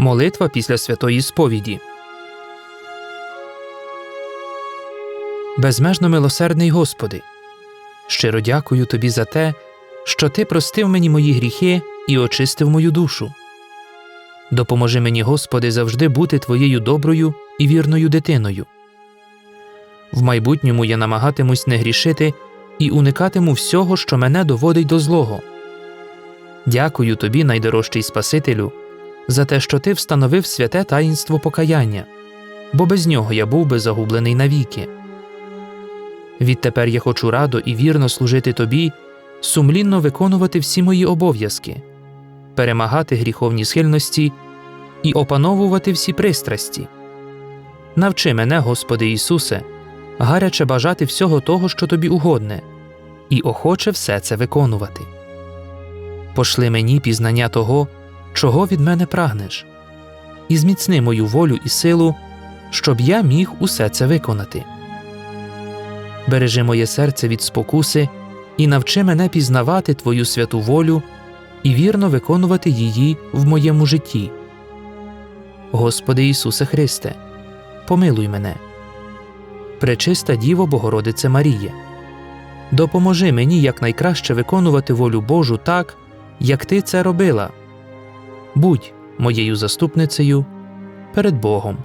Молитва після святої сповіді. Безмежно милосердний Господи. Щиро дякую Тобі за те, що Ти простив мені мої гріхи і очистив мою душу. Допоможи мені, Господи, завжди бути Твоєю доброю і вірною дитиною. В майбутньому я намагатимусь не грішити і уникатиму всього, що мене доводить до злого. Дякую тобі, найдорожчий Спасителю, за те, що ти встановив святе таїнство покаяння, бо без нього я був би загублений навіки. Відтепер я хочу радо і вірно служити тобі, сумлінно виконувати всі мої обов'язки, перемагати гріховні схильності і опановувати всі пристрасті. Навчи мене, Господи Ісусе, гаряче бажати всього того, що тобі угодне, і охоче все це виконувати. Пошли мені пізнання того, чого від мене прагнеш, і зміцни мою волю і силу, щоб я міг усе це виконати. Бережи моє серце від спокуси і навчи мене пізнавати Твою святу волю і вірно виконувати її в моєму житті. Господи Ісусе Христе, помилуй мене. Пречиста Діво Богородице Маріє, допоможи мені якнайкраще виконувати волю Божу так, як ти це робила. Будь моєю заступницею перед Богом.